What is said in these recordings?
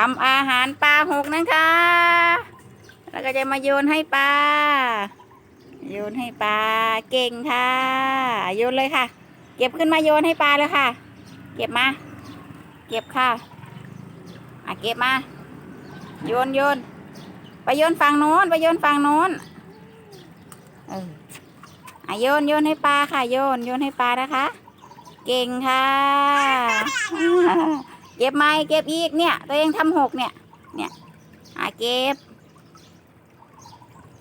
ทำอาหารปลาหกนะคะ แล้วก็จะมาโยนให้ปลา โยนให้ปลา เก่งค่ะ โยนเลยค่ะ เก็บขึ้นมาโยนให้ปลาเลยค่ะ เก็บมา เก็บค่ะ อะเก็บมา โยนโยน ไปโยนฝั่งโน้น ไปโยนฝั่งโน้น เอออะโยนโยนให้ปลาค่ะ โยนโยนให้ปลานะคะ เก่งค่ะ เก็บไม้เก็บอีกเนี่ย ตัวเองทำหกเนี่ย เนี่ยอะเก็บ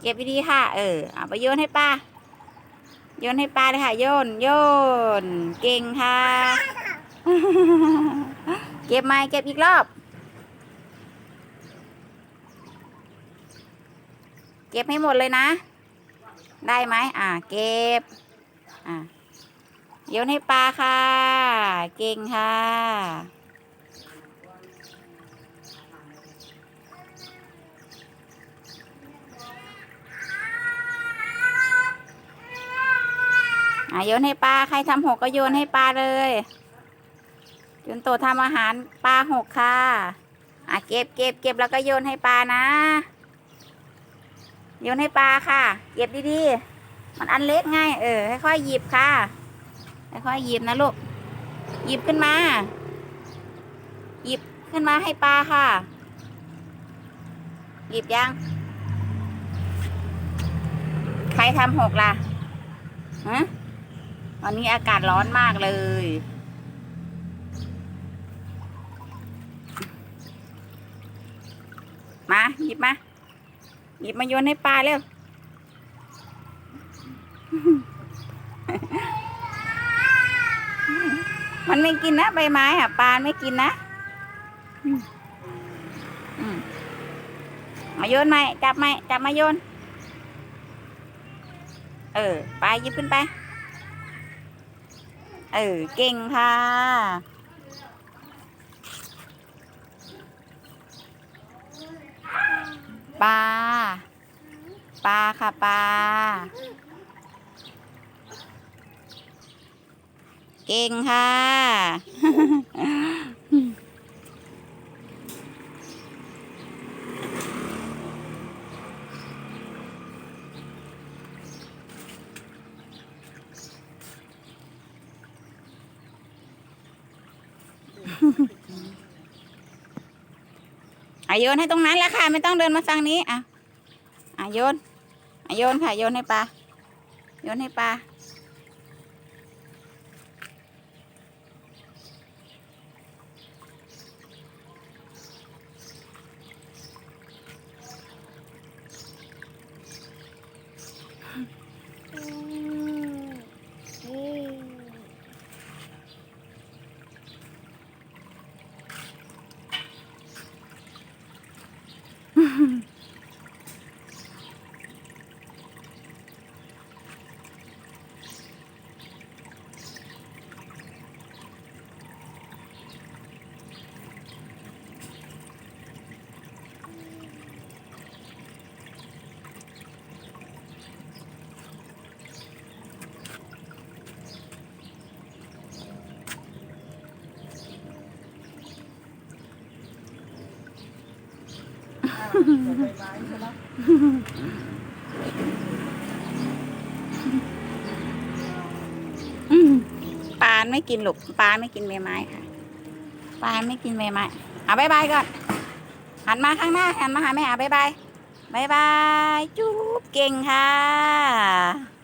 เก็บดีๆค่ะ เออเอาไปโยนให้ปลาโยนให้ปลาเลยค่ะ โยนโยนเก่งค่ะ เก็บไม้เก็บอีกรอบ เก็บให้หมดเลยนะ ได้ไหมอ่า เก็บ อ่าโยนให้ปลาค่ะ เก่งค่ะ อะโยนให้ปลาใครทำหกก็โยนให้ปลาเลยจนโตทำอาหารปลาหกค่ะอะเก็บเก็บเก็บแล้วก็โยนให้ปลานะ โยนให้ปลาค่ะ เก็บดีๆ มันอันเล็กไงเออค่อยๆหยิบค่ะค่อยๆหยิบนะลูกหยิบขึ้นมา หยิบขึ้นมาให้ปลาค่ะ หยิบยังใครทำหกล่ะฮะ วันนี้อากาศร้อนมากเลย มาหยิบมา หยิบมาโยนให้ปลาเร็ว มันไม่กินนะใบไม้อะปลาไม่กินนะมอืมมาโยนไหมจับไหมจับมาโยน เออ ปลาหยิบขึ้นไป เออ เก่งค่ะ ปลา ปลาค่ะปลา เก่งค่ะ อะโยนให้ตรงนั้นแหละค่ะ ไม่ต้องเดินมาฝั่งนี้อะอะโยนอะโยนค่ะโยนให้ปลาโยนให้ปลาอืม ปลาไม่กินหลกปลาไม่กินใบไม้ค่ะปลาไม่กินใบไม้เอาบายบายก่อน หันมาข้างหน้าหันมาหาแม่เอาบายบายบายบายจุ๊บเก่งค่ะ